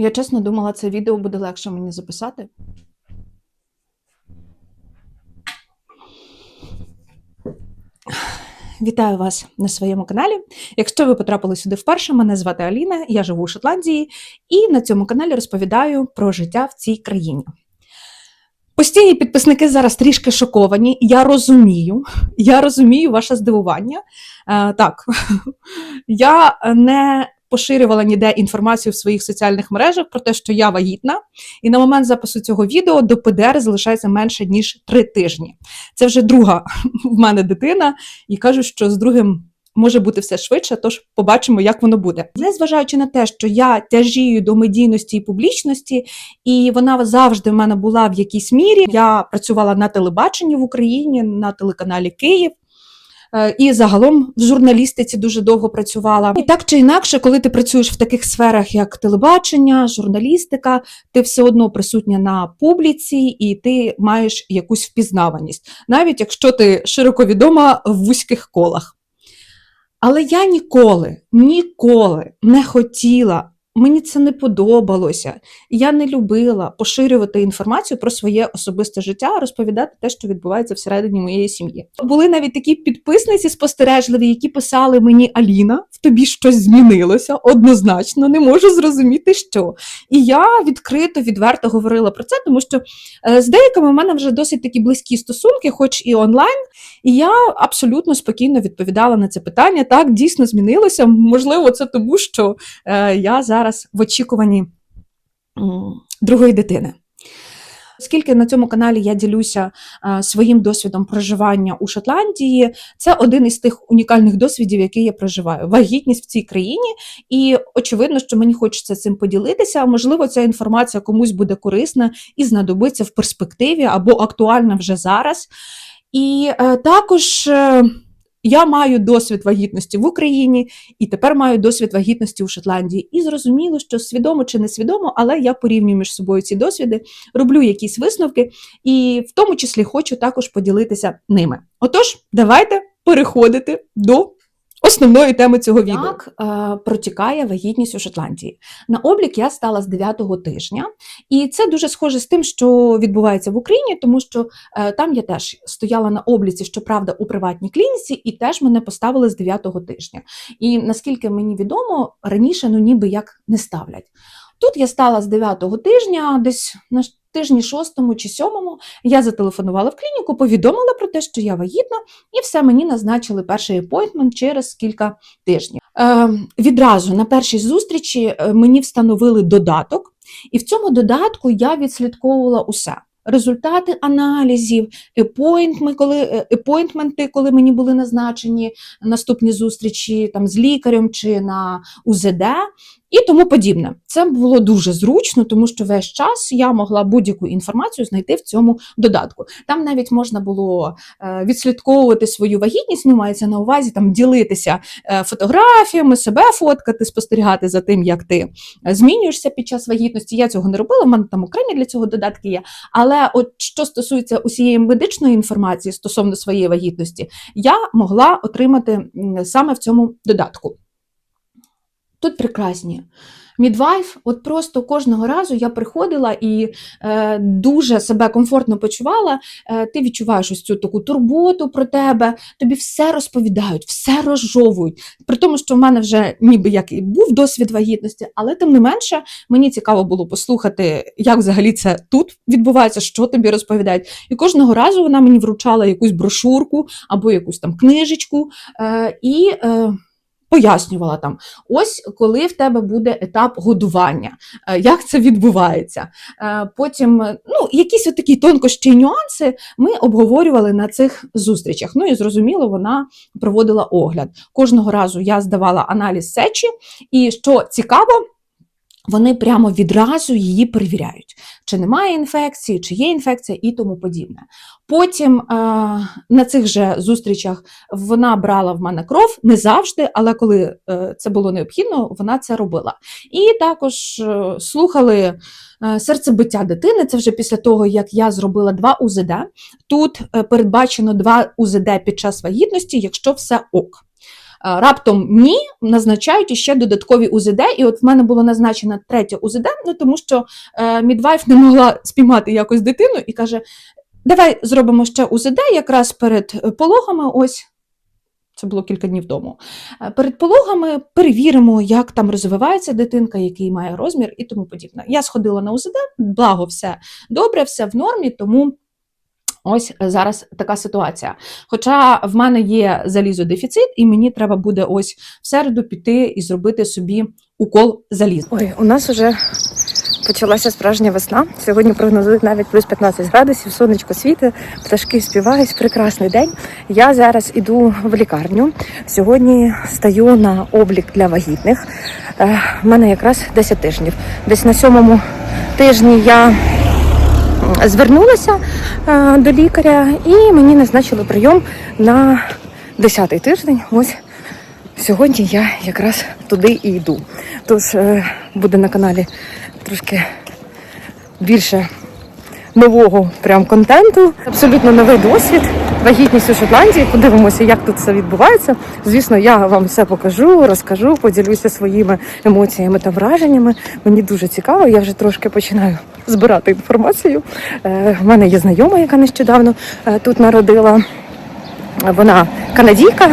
Я чесно думала, це відео буде легше мені записати. Вітаю вас на своєму каналі. Якщо ви потрапили сюди вперше, мене звати Аліна, я живу у Шотландії, і на цьому каналі розповідаю про життя в цій країні. Постійні підписники зараз трішки шоковані. Я розумію, я розумію ваше здивування. Е, так, я не поширювала ніде інформацію в своїх соціальних мережах про те, що я вагітна, і на момент запису цього відео до ПДР залишається менше ніж три тижні. Це вже друга в мене дитина, і кажуть, що з другим. Може бути все швидше, тож побачимо, як воно буде. Незважаючи на те, що я тяжію до медійності і публічності, і вона завжди в мене була в якійсь мірі. Я працювала на телебаченні в Україні, на телеканалі Київ. Е, І загалом в журналістиці дуже довго працювала. І так чи інакше, коли ти працюєш в таких сферах, як телебачення, журналістика, ти все одно присутня на публіці і ти маєш якусь впізнаваність, навіть якщо ти широко відома в вузьких колах. Але я ніколи, ніколи не хотіла, мені це не подобалося. Я не любила поширювати інформацію про своє особисте життя, розповідати те, що відбувається всередині моєї сім'ї. Були навіть такі підписниці спостережливі, які писали мені Аліна, в тобі щось змінилося, однозначно, не можу зрозуміти, що. І я відкрито, відверто говорила про це, тому що е, з деякими в мене вже досить такі близькі стосунки, хоч і онлайн. І я абсолютно спокійно відповідала на це питання. Так, дійсно змінилося. Можливо, це тому, що е, я зараз в очікуванні другої дитини. Оскільки на цьому каналі я ділюся своїм досвідом проживання у Шотландії, це один із тих унікальних досвідів, які я проживаю. Вагітність в цій країні, і очевидно, що мені хочеться цим поділитися. Можливо, ця інформація комусь буде корисна і знадобиться в перспективі або актуальна вже зараз. І е, також е, я маю досвід вагітності в Україні і тепер маю досвід вагітності у Шотландії. І зрозуміло, що свідомо чи несвідомо, але я порівнюю між собою ці досвіди, роблю якісь висновки, і в тому числі хочу також поділитися ними. Отож, давайте переходити до. Основної теми цього відео. Як е, протікає вагітність у Шотландії. На облік я стала з 9-го тижня, і це дуже схоже з тим, що відбувається в Україні, тому що е, там я теж стояла на обліці, щоправда, у приватній клініці, і теж мене поставили з 9-го тижня. І наскільки мені відомо, раніше ну ніби як не ставлять. Тут я стала з 9-го тижня, десь на тижні 6 чи 7 я зателефонувала в клініку, повідомила про те, що я вагітна, і все мені назначили перший апойтмент через кілька тижнів. Е, відразу на першій зустрічі е, мені встановили додаток, і в цьому додатку я відслідковувала усе. Результати аналізів, епойнтми, коли, епойнтменти, коли мені були назначені наступні зустрічі там, з лікарем чи на УЗД і тому подібне. Це було дуже зручно, тому що весь час я могла будь-яку інформацію знайти в цьому додатку. Там навіть можна було е, відслідковувати свою вагітність, ну мається на увазі там ділитися е, фотографіями, себе фоткати, спостерігати за тим, як ти е, змінюєшся під час вагітності. Я цього не робила, в мене там окремі для цього додатки є. Але от що стосується усієї медичної інформації стосовно своєї вагітності, я могла отримати саме в цьому додатку. Тут прекрасні. Мідвайф, от просто кожного разу я приходила і е, дуже себе комфортно почувала. Е, ти відчуваєш ось цю таку турботу про тебе, тобі все розповідають, все розжовують. При тому, що в мене вже ніби як і був досвід вагітності, але тим не менше мені цікаво було послухати, як взагалі це тут відбувається, що тобі розповідають. І кожного разу вона мені вручала якусь брошурку або якусь там книжечку. Е, і... Е, Пояснювала там, ось коли в тебе буде етап годування, е, як це відбувається. Е, Потім ну, якісь от такі тонкощі нюанси ми обговорювали на цих зустрічах. Ну і зрозуміло, вона проводила огляд. Кожного разу я здавала аналіз сечі, і що цікаво, вони прямо відразу її перевіряють, чи немає інфекції, чи є інфекція і тому подібне. Потім е, на цих же зустрічах вона брала в мене кров не завжди, але коли е, це було необхідно, вона це робила. І також е, слухали серцебиття дитини. Це вже після того, як я зробила два УЗД. Тут передбачено два УЗД під час вагітності, якщо все ок. Раптом ні, назначають іще додаткові УЗД. І от в мене було назначено третє УЗД, ну тому що е, мідвайф не могла спіймати якось дитину і каже: Давай зробимо ще УЗД якраз перед е, пологами. Ось це було кілька днів тому. Е, Перед пологами перевіримо, як там розвивається дитинка, який має розмір і тому подібне. Я сходила на УЗД, благо, все добре, все в нормі, тому. Ось зараз така ситуація. Хоча в мене є залізодефіцит, і мені треба буде ось в середу піти і зробити собі укол заліза. Ой, у нас вже почалася справжня весна. Сьогодні прогнозують навіть плюс 15 градусів, сонечко світить, пташки співають, прекрасний день. Я зараз іду в лікарню. Сьогодні стаю на облік для вагітних. Е, в мене якраз 10 тижнів. Десь на сьомому тижні я звернулася е, до лікаря і мені назначили прийом на 10-й тиждень. Ось Сьогодні я якраз туди і йду. Тож е, буде на каналі трошки більше нового прям контенту. Абсолютно новий досвід. Вагітність у Шотландії. Подивимося, як тут все відбувається. Звісно, я вам все покажу, розкажу, поділюся своїми емоціями та враженнями. Мені дуже цікаво. Я вже трошки починаю збирати інформацію. Е, в мене є знайома, яка нещодавно е, тут народила. Вона канадійка.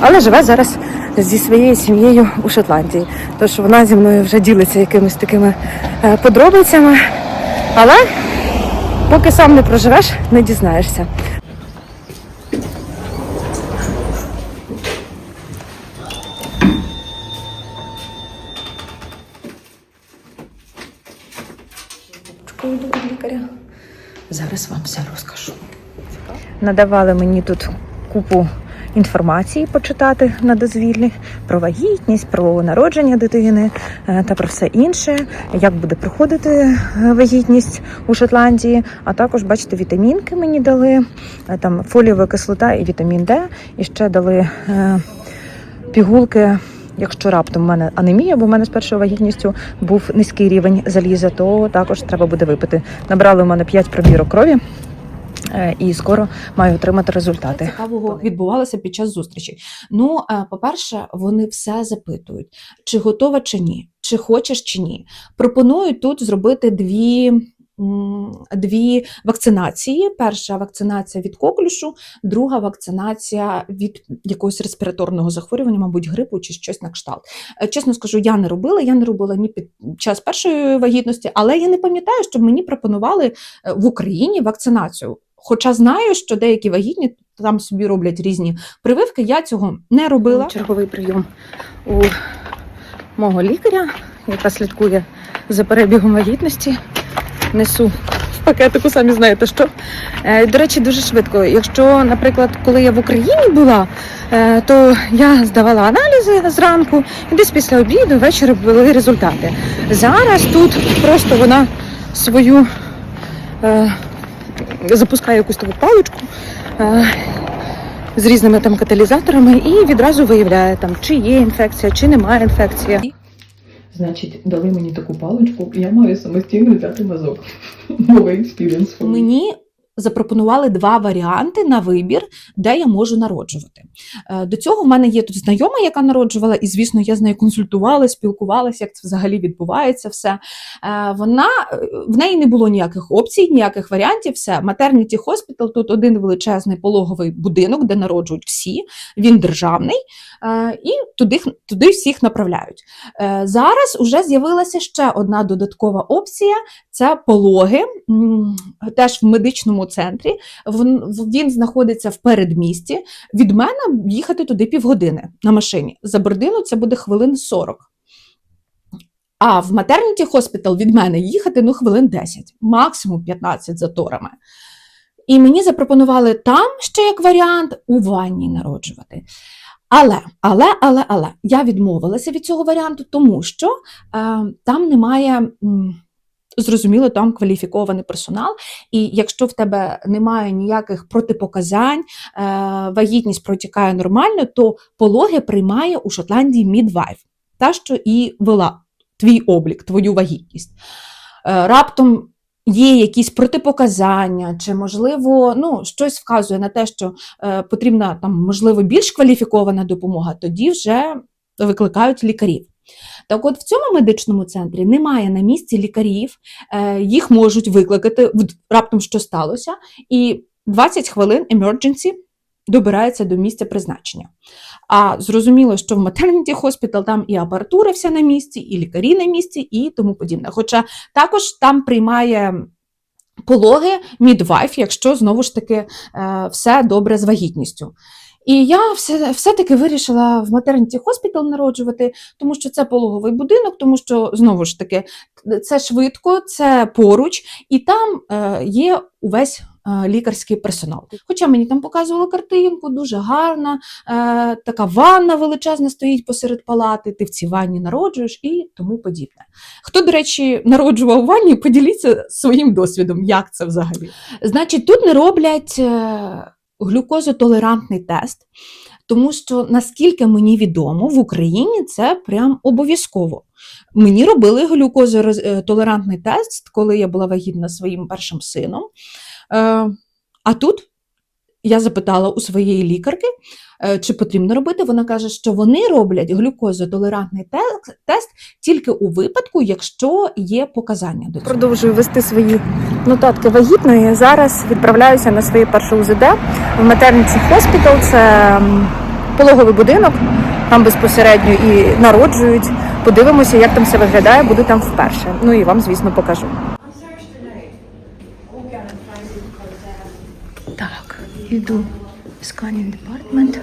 Але живе зараз зі своєю сім'єю у Шотландії. Тож вона зі мною вже ділиться якимись такими е, подробицями. Але поки сам не проживеш, не дізнаєшся. Йду від лікаря. Зараз вам все розкажу. Надавали мені тут купу інформації почитати на дозвіллі про вагітність, про народження дитини е, та про все інше, як буде проходити е, вагітність у Шотландії. А також, бачите, вітамінки мені дали, е, там фолієва кислота і вітамін Д. І ще дали пігулки. Якщо раптом в мене анемія, бо в мене з першою вагітністю був низький рівень заліза, то також треба буде випити. Набрали в мене 5 пробірок крові. Е, І скоро маю отримати результати. цікавого відбувалося під час зустрічі. Ну, е, по-перше, вони все запитують, чи готова чи ні, чи хочеш чи ні. Пропонують тут зробити дві. Дві вакцинації. Перша вакцинація від коклюшу, друга вакцинація від якогось респіраторного захворювання, мабуть, грипу чи щось на кшталт. Е, Чесно скажу, я не робила, я не робила ні під час першої вагітності, але я не пам'ятаю, щоб мені пропонували в Україні вакцинацію. Хоча знаю, що деякі вагітні там собі роблять різні прививки, я цього не робила. Черговий прийом у мого лікаря, яка слідкує за перебігом вагітності. Несу в пакетику, самі знаєте що. Е, До речі, дуже швидко. Якщо, наприклад, коли я в Україні була, е, то я здавала аналізи зранку, і десь після обіду ввечері були результати. Зараз тут просто вона свою е, запускає якусь таку паличку. Е, з різними там каталізаторами і відразу виявляє там, чи є інфекція, чи немає інфекції. Значить, дали мені таку паличку, і я маю самостійно взяти мазок. Новий експірієнс. Мені запропонували два варіанти на вибір, де я можу народжувати. Е, До цього в мене є тут знайома, яка народжувала, і звісно, я з нею консультувалася, спілкувалася, як це взагалі відбувається. Все Е, вона е, в неї не було ніяких опцій, ніяких варіантів. Все Maternity Hospital, тут один величезний пологовий будинок, де народжують всі. Він державний, і туди, туди всіх направляють. Зараз уже з'явилася ще одна додаткова опція це пологи, теж в медичному центрі. Він знаходиться в передмісті. Від мене їхати туди півгодини на машині. За бордину це буде хвилин 40. А в Maternity Hospital від мене їхати ну, хвилин 10, максимум 15 заторами. І мені запропонували там ще як варіант у ванні народжувати. Але, але, але, але я відмовилася від цього варіанту, тому що е, там немає. м, Зрозуміло, там кваліфікований персонал, і якщо в тебе немає ніяких протипоказань, е, вагітність протікає нормально, то пологи приймає у Шотландії мідвайф, та що і вела твій облік, твою вагітність. Е, раптом є якісь протипоказання, чи, можливо, ну, щось вказує на те, що е, потрібна там, можливо, більш кваліфікована допомога, тоді вже викликають лікарів. Так от в цьому медичному центрі немає на місці лікарів, е, їх можуть викликати раптом що сталося, і 20 хвилин emergency добирається до місця призначення. А зрозуміло, що в maternity hospital там і апаратура вся на місці, і лікарі на місці, і тому подібне. Хоча також там приймає пологи midwife, якщо знову ж таки е, все добре з вагітністю. І я все, все-таки вирішила в maternity hospital народжувати, тому що це пологовий будинок, тому що знову ж таки це швидко, це поруч, і там е, є увесь е, лікарський персонал. Хоча мені там показували картинку, дуже гарна, е, така ванна величезна стоїть посеред палати, ти в цій ванні народжуєш і тому подібне. Хто, до речі, народжував ванні, поділіться своїм досвідом, як це взагалі. Значить, тут не роблять е, глюкозотолерантний тест, тому що, наскільки мені відомо, в Україні це прям обов'язково. Мені робили глюкозотолерантний тест, коли я була вагітна своїм першим сином. Е, а тут я запитала у своєї лікарки, е, чи потрібно робити. Вона каже, що вони роблять глюкозотолерантний те- тест тільки у випадку, якщо є показання до цього. Продовжую вести свої нотатки вагітної. Зараз відправляюся на своє перше УЗД в Maternity Hospital. Це пологовий будинок. Там безпосередньо і народжують. Подивимося, як там все виглядає. Буду там вперше. Ну і вам, звісно, покажу. Так, іду в сканінг департмент.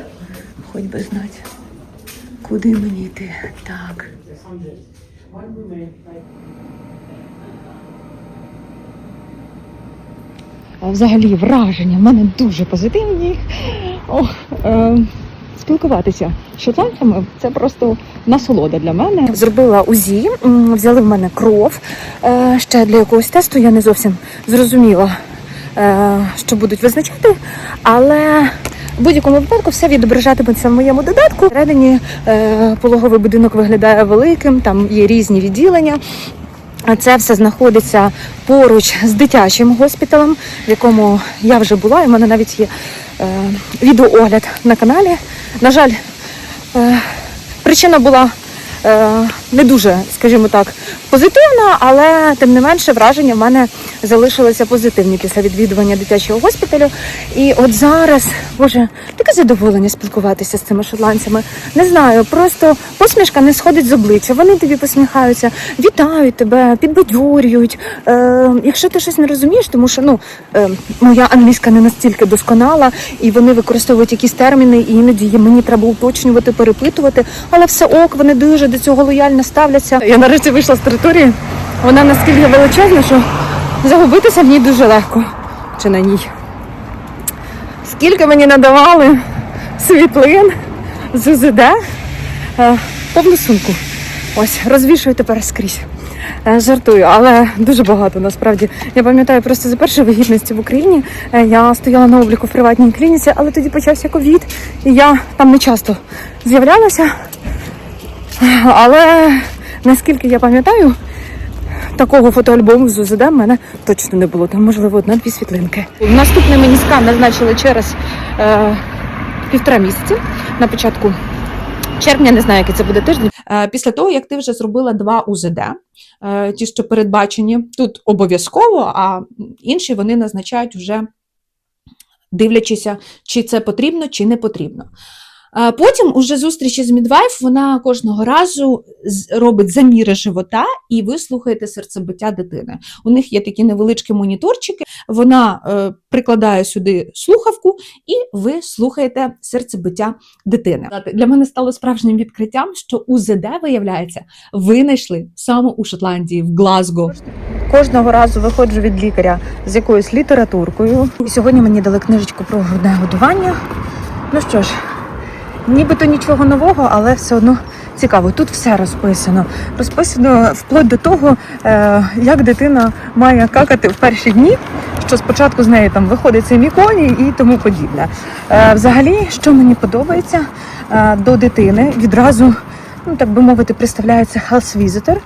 Хоч би знати, куди мені йти. Так. Взагалі враження в мене дуже позитивні. Ох, е, спілкуватися з шотландцями це просто насолода для мене. Зробила УЗІ, взяли в мене кров е, ще для якогось тесту. Я не зовсім зрозуміла, що будуть визначати, але. В будь-якому випадку все відображатиметься в моєму додатку. Всередині е, пологовий будинок виглядає великим, там є різні відділення. А Це все знаходиться поруч з дитячим госпіталем, в якому я вже була. І в мене навіть є е, відеоогляд на каналі. На жаль, е, причина була е, не дуже, скажімо так, позитивна, але тим не менше враження в мене залишилися позитивні після відвідування дитячого госпіталю. І от зараз, боже, таке задоволення спілкуватися з цими шотландцями. Не знаю, просто посмішка не сходить з обличчя. Вони тобі посміхаються, вітають тебе, підбадьорюють. Е, якщо ти щось не розумієш, тому що ну е, моя англійська не настільки досконала, і вони використовують якісь терміни, і іноді мені треба уточнювати, перепитувати, але все ок, вони дуже до цього лояльно ставляться. Я нарешті вийшла з території. Вона наскільки величезна, що загубитися в ній дуже легко. Чи на ній? Скільки мені надавали світлин з УЗД е, повну сумку. Ось, розвішую тепер скрізь. Е, Жартую, але дуже багато насправді. Я пам'ятаю, просто за першої вагітності в Україні е, я стояла на обліку в приватній клініці, але тоді почався ковід, і я там не часто з'являлася. Але наскільки я пам'ятаю, такого фотоальбому з УЗД в мене точно не було. Там, можливо, одна-дві світлинки. Наступний мені скан назначили через е, півтора місяці на початку червня, не знаю, який це буде тиждень. Е, Після того, як ти вже зробила два УЗД, е, ті, що передбачені, тут обов'язково, а інші вони назначають вже дивлячися, чи це потрібно, чи не потрібно. Потім уже зустрічі з мідвайф, вона кожного разу робить заміри живота, і ви слухаєте серцебиття дитини. У них є такі невеличкі моніторчики, вона е, прикладає сюди слухавку, і ви слухаєте серцебиття дитини. Для мене стало справжнім відкриттям, що УЗД, виявляється, винайшли саме у Шотландії, в Глазго. Кожного разу виходжу від лікаря з якоюсь літературкою. І сьогодні мені дали книжечку про грудне годування. Ну що ж, нібито нічого нового, але все одно цікаво. Тут все розписано. Розписано вплоть до того, е, як дитина має какати в перші дні, що спочатку з неї там виходить цей міконі і тому подібне. Е, взагалі, що мені подобається е, до дитини, відразу, ну так би мовити, представляється health visitor,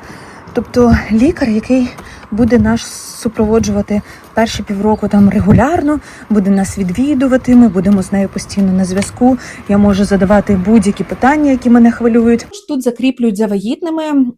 тобто лікар, який буде нас супроводжувати перші півроку там регулярно, буде нас відвідувати. Ми будемо з нею постійно на зв'язку. Я можу задавати будь-які питання, які мене хвилюють. Тут закріплюють за вагітними м,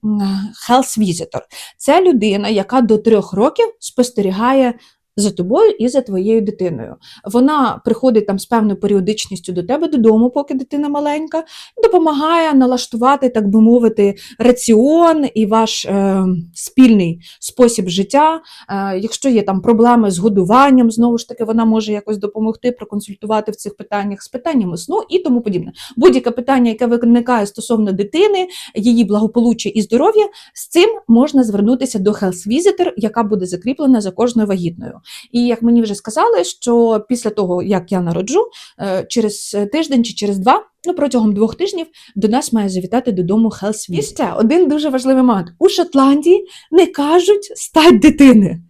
health visitor. Це людина, яка до трьох років спостерігає за тобою і за твоєю дитиною. Вона приходить там з певною періодичністю до тебе додому, поки дитина маленька, допомагає налаштувати, так би мовити, раціон і ваш е, спільний спосіб життя. Е, якщо є там проблеми з годуванням, знову ж таки, вона може якось допомогти, проконсультувати в цих питаннях з питаннями сну і тому подібне. Будь-яке питання, яке виникає стосовно дитини, її благополуччя і здоров'я, з цим можна звернутися до Health Visitor, яка буде закріплена за кожною вагітною. І як мені вже сказали, що після того, як я народжу, е, через тиждень чи через два, ну протягом двох тижнів, до нас має завітати додому Visitor. І ще один дуже важливий момент. У Шотландії не кажуть стать дитини.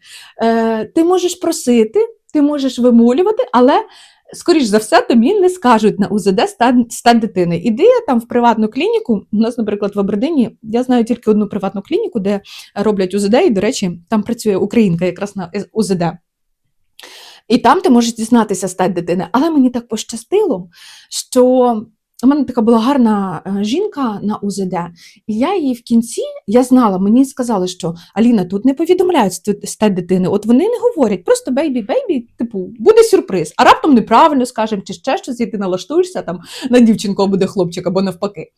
Е, Ти можеш просити, ти можеш вимолювати, але. Скоріш за все, тобі не скажуть на УЗД стан, стан дитини. Іди там в приватну клініку. У нас, наприклад, в Абердині, я знаю тільки одну приватну клініку, де роблять УЗД, і, до речі, там працює українка якраз на УЗД. І там ти можеш дізнатися стать дитини. Але мені так пощастило, що у мене така була гарна е, жінка на УЗД, і я її в кінці я знала, мені сказали, що Аліна, тут не повідомляють стать дитини. От вони не говорять, просто бейбі, бейбі, типу, буде сюрприз. А раптом неправильно скажемо, чи ще щось, і ти налаштуєшся там на дівчинку, а буде хлопчик, або навпаки.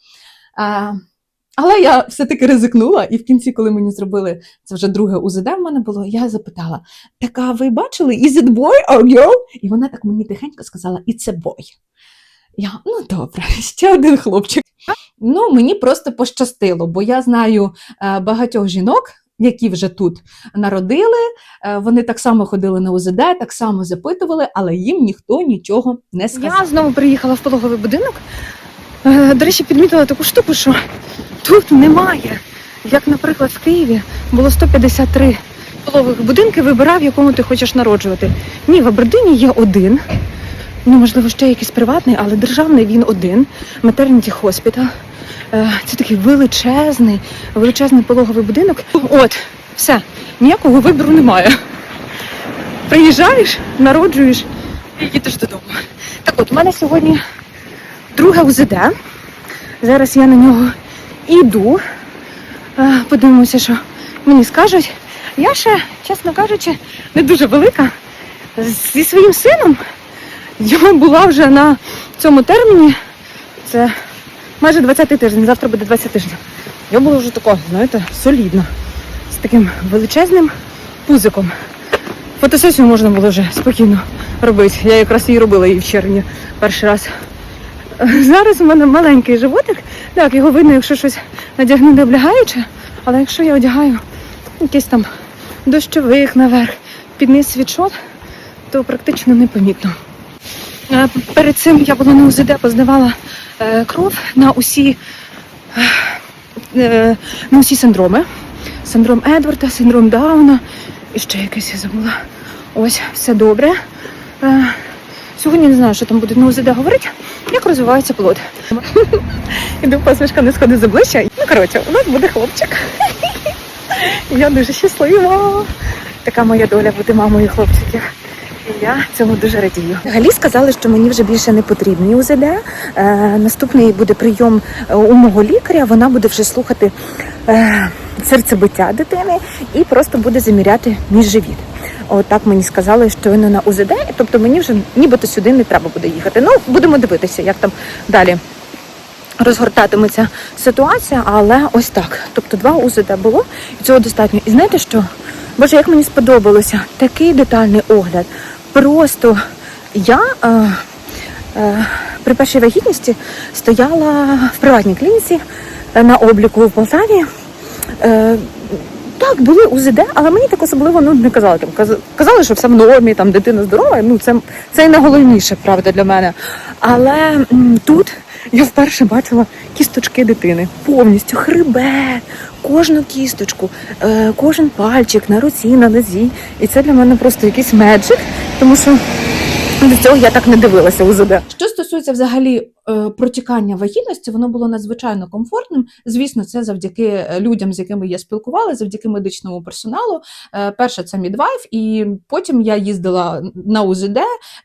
Але я все-таки ризикнула, і в кінці, коли мені зробили це вже друге УЗД в мене було, я запитала: так, а ви бачили, is it boy or girl? І вона так мені тихенько сказала, it's a boy. Я, ну добре, ще один хлопчик. Ну, мені просто пощастило, бо я знаю е, багатьох жінок, які вже тут народили. Е, вони так само ходили на УЗД, так само запитували, але їм ніхто нічого не сказав. Я знову приїхала в пологовий будинок. Е, До речі, підмітила таку штуку, що тут немає. Як, наприклад, в Києві було 153 пологових будинки, вибирай, в якому ти хочеш народжувати. Ні, в Абердині є один. Ну, можливо, ще якийсь приватний, але державний він один. Hospital. Е, Це такий величезний, величезний пологовий будинок. От, все, ніякого вибору немає. Приїжджаєш, народжуєш і їдеш додому. Так от, у мене сьогодні друге УЗД. Зараз я на нього йду. Е, Подивимося, що мені скажуть. Я ще, чесно кажучи, не дуже велика. Зі своїм сином я була вже на цьому терміні. Це майже 20 тиждень, завтра буде 20 тижнів. Я була вже така, знаєте, солідна. З таким величезним пузиком. Фотосесію можна було вже спокійно робити. Я якраз її робила її в червні перший раз. Зараз у мене маленький животик. Так, його видно, якщо щось надягну не облягаюче, але якщо я одягаю якийсь там дощовик наверх, під низ світшот, то практично непомітно. Е, Перед цим я була на УЗД, поздавала е, кров на усі, е, на усі синдроми. Синдром Едварда, синдром Дауна і ще якийсь я забула. Ось, все добре. Сьогодні не знаю, що там буде на УЗД говорити, як розвивається плод. Іду посмішка не сходить з обличчя. Ну, коротше, у нас буде хлопчик. Я дуже щаслива. Така моя доля бути мамою хлопчиків. Я цьому дуже радію. Взагалі сказали, що мені вже більше не потрібні УЗД. Е, наступний буде прийом у мого лікаря. Вона буде вже слухати е, серцебиття дитини і просто буде заміряти мій живіт. От так мені сказали, що не на УЗД, тобто мені вже нібито сюди не треба буде їхати. Ну, будемо дивитися, як там далі розгортатиметься ситуація, але ось так. Тобто два УЗД було, і цього достатньо. І знаєте що? Боже, як мені сподобалося, такий детальний огляд. Просто я е, е, при першій вагітності стояла в приватній клініці е, на обліку в Полтаві. Е, так, були УЗД, але мені так особливо ну, не казали. Там казали, що все в нормі, там дитина здорова. Ну це, це найголовніше, правда, для мене. Але м, тут я вперше бачила кісточки дитини повністю хребет, кожну кісточку, е, кожен пальчик на руці, на нозі. І це для мене просто якийсь меджик, тому що До цього я так не дивилася УЗД. Що стосується взагалі е, протікання вагітності, воно було надзвичайно комфортним. Звісно, це завдяки е, людям, з якими я спілкувалася, завдяки медичному персоналу. Е, Перше це мідвайф, і потім я їздила на УЗД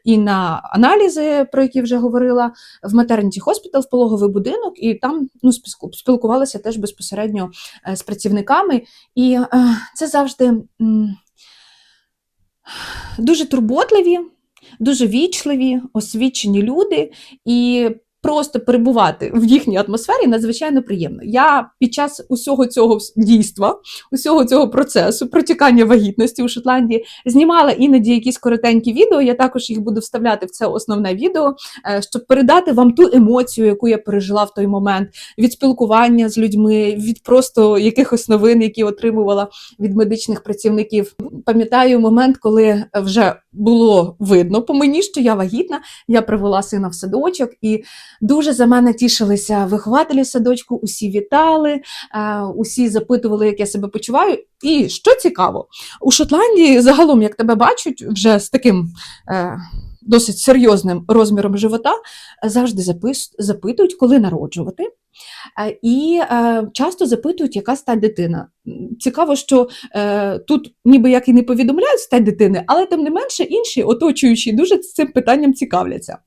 і на аналізи, про які вже говорила, в Maternity Hospital, в пологовий будинок, і там ну, спілкувалася теж безпосередньо з працівниками. І це завжди дуже турботливі, дуже вічливі, освічені люди, і просто перебувати в їхній атмосфері надзвичайно приємно. Я під час усього цього дійства, усього цього процесу протікання вагітності у Шотландії знімала іноді якісь коротенькі відео. Я також їх буду вставляти в це основне відео, е, щоб передати вам ту емоцію, яку я пережила в той момент від спілкування з людьми, від просто якихось новин, які отримувала від медичних працівників. Пам'ятаю момент, коли вже було видно по мені, що я вагітна. Я привела сина в садочок, і дуже за мене тішилися вихователі садочку. Усі вітали, е, усі запитували, як я себе почуваю. І що цікаво, у Шотландії загалом, як тебе бачать, вже з таким. Досить серйозним розміром живота завжди запитують, коли народжувати. Е, І е, часто запитують, яка стать дитина. Цікаво, що е, тут ніби як і не повідомляють стать дитини, але тим не менше інші оточуючі дуже цим питанням цікавляться.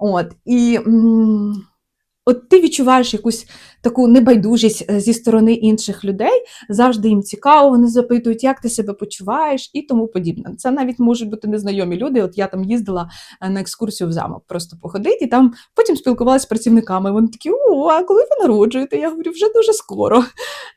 От, і от ти відчуваєш якусь таку небайдужість е, зі сторони інших людей, завжди їм цікаво, вони запитують, як ти себе почуваєш і тому подібне. Це навіть можуть бути незнайомі люди. От я там їздила е, на екскурсію в замок, просто походити, і там потім спілкувалася з працівниками. Вони такі: о, а коли ви народжуєте? Я говорю, вже дуже скоро,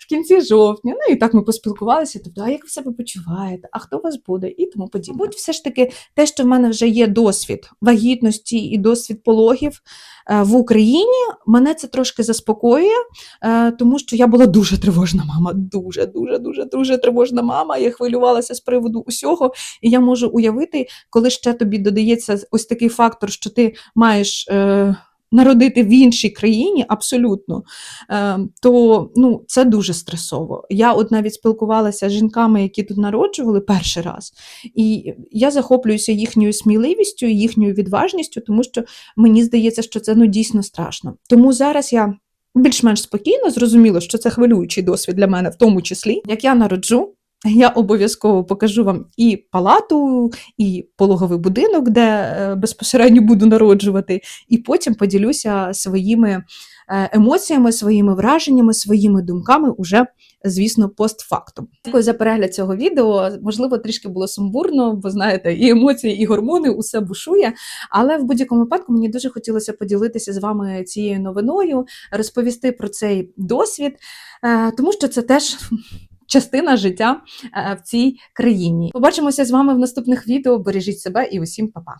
кінці жовтня. Ну і так ми поспілкувалися. Тобто, а як ви себе почуваєте? А хто у вас буде? І тому подібне. Мабуть, все ж таки, те, що в мене вже є досвід вагітності і досвід пологів е, в Україні, мене це трошки заспокоює, е, тому що я була дуже тривожна мама. Дуже, дуже, дуже, дуже тривожна мама. Я хвилювалася з приводу усього. І я можу уявити, коли ще тобі додається ось такий фактор, що ти маєш. Народити в іншій країні абсолютно, е, то ну, це дуже стресово. Я от навіть спілкувалася з жінками, які тут народжували перший раз, і я захоплююся їхньою сміливістю, їхньою відважністю, тому що мені здається, що це ну, дійсно страшно. Тому зараз я більш-менш спокійно зрозуміла, що це хвилюючий досвід для мене, в тому числі, як я народжу. Я обов'язково покажу вам і палату, і пологовий будинок, де е, безпосередньо буду народжувати, і потім поділюся своїми е, емоціями, своїми враженнями, своїми думками уже, звісно, постфактум. Дякую за перегляд цього відео. Можливо, трішки було сумбурно, бо знаєте, і емоції, і гормони, усе бушує. Але в будь-якому випадку мені дуже хотілося поділитися з вами цією новиною, розповісти про цей досвід, е, тому що це теж. Частина життя е, в цій країні. Побачимося з вами в наступних відео. Бережіть себе і усім па-па!